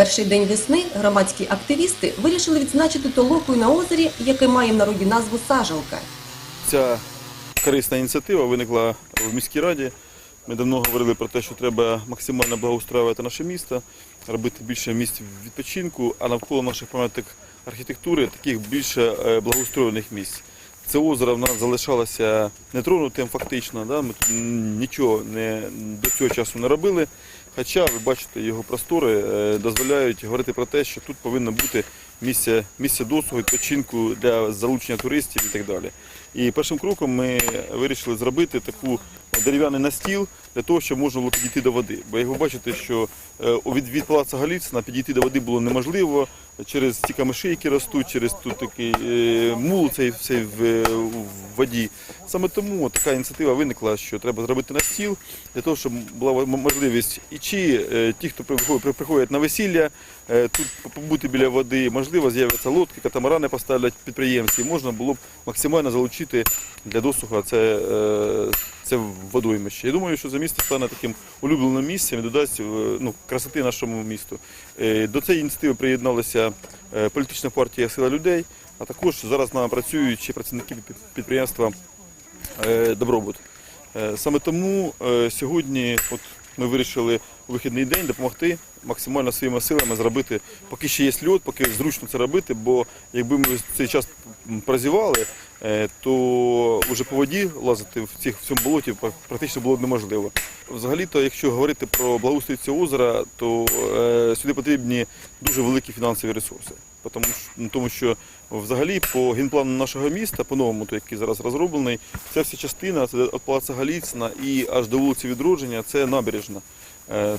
Перший день весни громадські активісти вирішили відзначити толокою на озері, яке має в народі назву Сажалка. Ця корисна ініціатива виникла в міській раді. Ми давно говорили про те, що треба максимально благоустраювати наше місто, робити більше місць відпочинку, а навколо наших пам'яток архітектури таких більше е, благоустроєних місць. Це озеро в нас залишалося нетронутим фактично. Да? Ми тут нічого не, до цього часу не робили. Хоча ви бачите, його простори е, дозволяють говорити про те, що тут повинно бути місце, місце досугу, відпочинку для залучення туристів і так далі. І першим кроком ми вирішили зробити таку дерев'яний настіл для того, щоб можна було підійти до води. Бо як ви бачите, що е, від, від палацу Галіцина підійти до води було неможливо через ці камиші, які ростуть, через тут такий е, мул цей, цей в, в воді. Саме тому така ініціатива виникла, що треба зробити настіл для того, щоб була можливість і чи е, ті, хто приходять, на весілля, тут побути біля води, можливо, з'являться лодки, катамарани поставлять підприємці. Можна було б максимально залучити для досуга це, е, це водоймище. Я думаю, що це місто стане таким улюбленим місцем і додасть е, ну, красоти нашому місту. Е, До цієї ініціативи приєдналася політична партія Сила людей, а також зараз нами працюють ще працівники під- підприємства Добробут. Саме тому сьогодні от ми вирішили у вихідний день допомогти максимально своїми силами зробити, поки ще є льот, поки зручно це робити, бо якби ми цей час прозівали, е, то вже по воді лазити в цих в цьому болоті практично було б неможливо. Взагалі-то, якщо говорити про благоустрій цього озера, то е, сюди потрібні дуже великі фінансові ресурси. Тому що взагалі по генплану нашого міста, по новому, той, який зараз розроблений, ця вся частина це від Палаца Галіцина і аж до вулиці Відродження це набережна.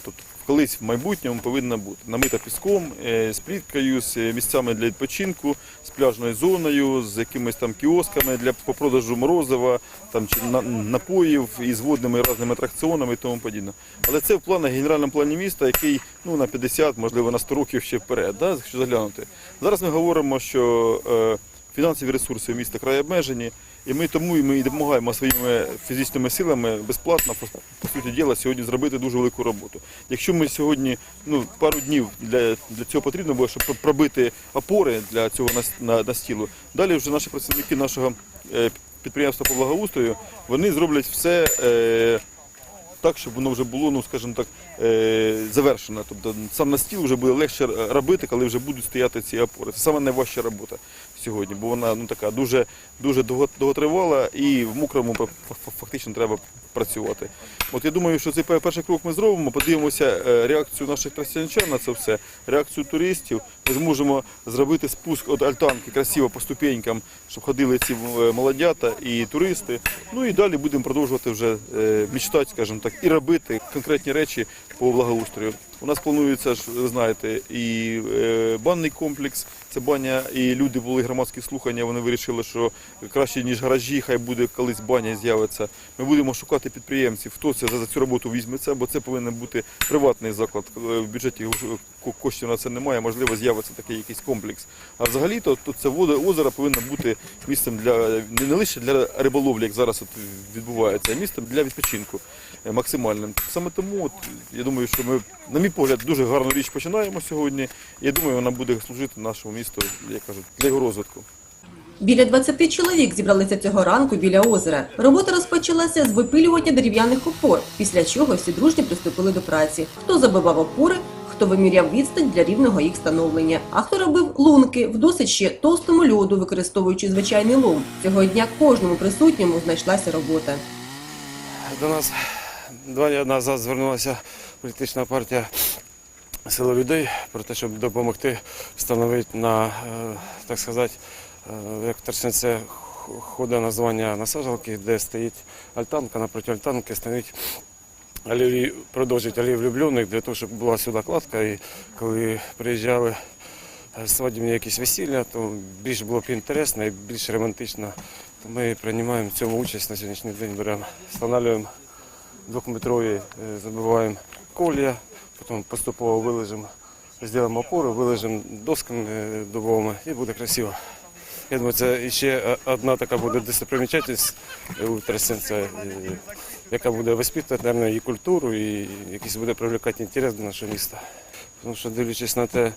Тобто колись в майбутньому повинна бути намита піском, е, з пліткою, з е, місцями для відпочинку, з пляжною зоною, з якимись там кіосками для по продажу морозива, там чи на- напоїв і з водними різними атракціонами і тому подібне. Але це в планах генеральному плані міста, який ну на 50, можливо на 100 років ще вперед, да, якщо заглянути. Зараз ми говоримо, що е, фінансові ресурси міста край обмежені, і ми тому і ми і допомагаємо своїми фізичними силами безплатно, по, суті діла, сьогодні зробити дуже велику роботу. Якщо ми сьогодні ну, пару днів для, для цього потрібно було, щоб пробити опори для цього нас- на, настілу, далі вже наші працівники нашого е, підприємства по благоустрою, вони зроблять все. Е, так, щоб воно вже було, ну скажімо так, е, завершено. Тобто сам на стіл вже буде легше робити, коли вже будуть стояти ці опори. Це саме найважча робота сьогодні, бо вона ну така дуже дуже довготривала і в мокрому фа- фа- фактично треба працювати. От я думаю, що цей перший крок ми зробимо. Подивимося е, реакцію наших тростянчан на це все, реакцію туристів. Ми зможемо зробити спуск від альтанки красиво по ступенькам, щоб ходили ці е, молодята і туристи. Ну і далі будемо продовжувати вже е, мечтати, скажімо так, і робити конкретні речі по благоустрою. У нас планується ж, ви знаєте, і банний комплекс. Це баня, і люди були громадські слухання. Вони вирішили, що краще ніж гаражі, хай буде колись баня з'явиться. Ми будемо шукати підприємців, хто це за, цю роботу візьметься, бо це повинен бути приватний заклад. Е, В бюджеті коштів на це немає. Можливо, з'явиться такий якийсь комплекс. А взагалі то, то це вода озеро повинно бути місцем для не, лише для риболовлі, як зараз от відбувається, а місцем для відпочинку е, максимальним. Саме тому от, я думаю, що ми, на мій погляд, дуже гарну річ починаємо сьогодні. Я думаю, вона буде служити нашому місту, як кажуть, для його розвитку. Біля 20 чоловік зібралися цього ранку біля озера. Робота розпочалася з випилювання дерев'яних опор, після чого всі дружні приступили до праці. Хто забивав опори, хто виміряв відстань для рівного їх становлення, а хто робив лунки в досить ще товстому льоду, використовуючи звичайний лом. Цього дня кожному присутньому знайшлася робота. До нас два дні назад звернулася політична партія Сила людей про те, щоб допомогти встановити на, е, так сказати, е, як торсенце хода названня насаджалки, де стоїть альтанка, напроти альтанки стоїть алеї, продовжить алеї влюблених для того, щоб була сюди кладка. І коли приїжджали е, свадібні якісь весілля, то більш було б інтересно і більш романтично. То ми приймаємо в цьому участь на сьогоднішній день, беремо, встановлюємо двохметрові, е, забиваємо колія, потім поступово вилежимо, зробимо опору, вилежимо досками е, дубовими і буде красиво. Я думаю, це ще е, одна така буде достопримічательність у е, яка буде воспитувати, мабуть, і культуру, і якийсь буде привлекати інтерес до нашого міста. Тому що дивлячись на те, е,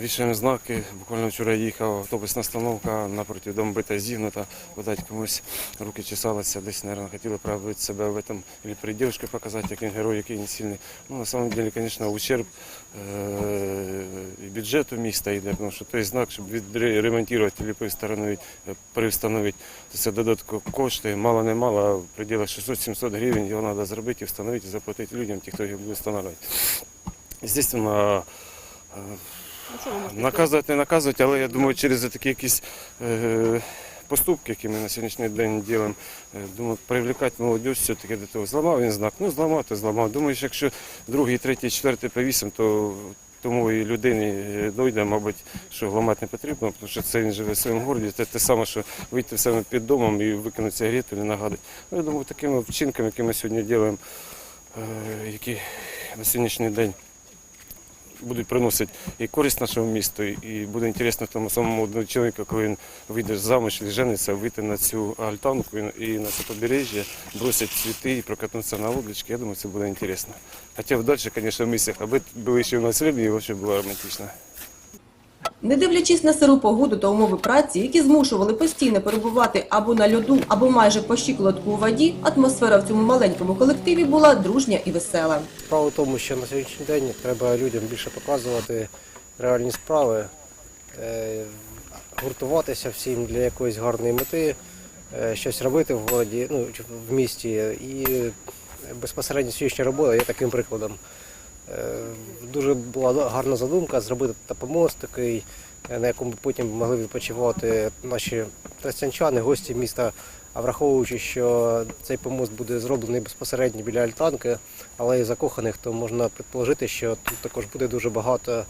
вішаємо знаки. Буквально вчора їхав автобусна остановка напроти дому бита зігнута, видать комусь руки чесалися, десь, мабуть, хотіли проявити себе в этом, или при дівчинці показати, як він герой, який він сильний. Ну, на самом деле, звісно, ущерб е, бюджету міста йде, тому що той знак, щоб відремонтувати або перестановити, перестановити, то це додатково кошти, мало не мало, а в пределах 600-700 гривень його треба зробити, встановити заплатити людям, ті, хто його буде встановлювати. Звісно, наказувати, не наказувати, але я думаю, через такі якісь е, поступки, які ми на сьогоднішній день робимо, е, думаю, привлекати молодь все-таки до того. Зламав він знак, ну зламав, то зламав. Думаєш, якщо другий, третій, четвертий повісимо, то тому і людині е, дойде, мабуть, що ламати не потрібно, тому що це він живе в своєму городі. Це те саме, що вийти в себе під домом і викинути сигарету і нагадати. Ну, я думаю, такими вчинками, які ми сьогодні робимо, е, які на сьогоднішній день будуть приносити і користь нашому місту, і буде інтересно тому самому чоловіку, коли він вийде заміж і жениться, вийти на цю альтанку і на це побережжя, бросять цвіти і прокатнутися на лодочці. Я думаю, це буде інтересно. Хоча далі, звісно, в місцях, аби були ще в нас рибні, і взагалі було романтично. Не дивлячись на сиру погоду та умови праці, які змушували постійно перебувати або на льоду, або майже по щиколотку у воді, атмосфера в цьому маленькому колективі була дружня і весела. Справа в тому, що на сьогоднішній день треба людям більше показувати реальні справи, е, гуртуватися всім для якоїсь гарної мети, е, щось робити в городі, ну, в місті. І безпосередньо сьогоднішня робота є таким прикладом. Е, Дуже була гарна задумка зробити помост такий, е, на якому потім могли відпочивати наші тростянчани, гості міста. А враховуючи, що цей помост буде зроблений безпосередньо біля альтанки, але і закоханих, то можна предположити, що тут також буде дуже багато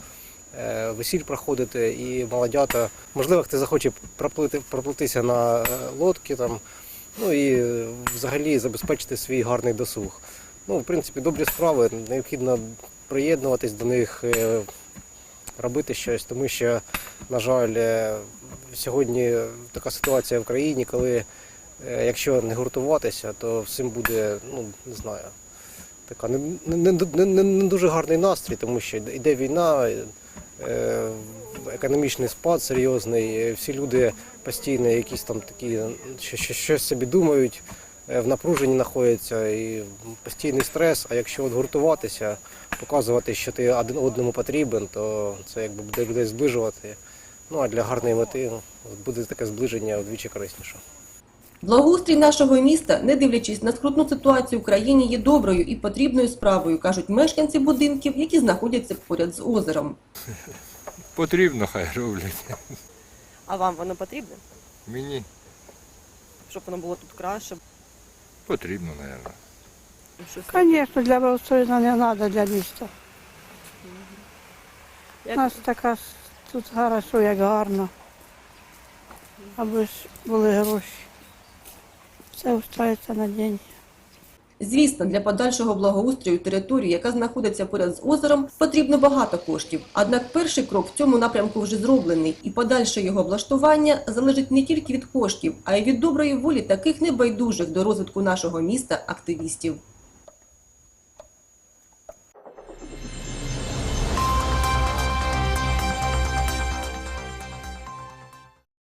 е, весіль проходити і молодята. Можливо, хто захоче проплити, проплитися на лодки там, ну і взагалі забезпечити свій гарний досуг. Ну, в принципі, добрі справи, необхідно приєднуватись до них, е, робити щось, тому що, на жаль, е, сьогодні така ситуація в країні, коли е, якщо не гуртуватися, то всім буде, ну не знаю, така не, не, не, не, дуже гарний настрій, тому що йде війна, економічний спад серйозний, всі люди постійно якісь там такі, що, що, щось собі думають, в напруженні знаходяться і постійний стрес. А якщо от гуртуватися, показувати, що ти один одному потрібен, то це якби буде людей зближувати. Ну а для гарної мети ну, буде таке зближення вдвічі корисніше. Благоустрій нашого міста, не дивлячись на скрутну ситуацію в країні, є доброю і потрібною справою, кажуть мешканці будинків, які знаходяться поряд з озером. Потрібно, хай роблять. А вам воно потрібне? Мені Щоб воно було тут краще? Потрібно, мабуть. Звісно, для благоустройства не треба для міста. У нас така тут хорошо, як гарно. Аби ж були гроші. Все устроїться на день. Звісно, для подальшого благоустрою території, яка знаходиться поряд з озером, потрібно багато коштів. Однак перший крок в цьому напрямку вже зроблений, і подальше його облаштування залежить не тільки від коштів, а й від доброї волі таких небайдужих до розвитку нашого міста активістів.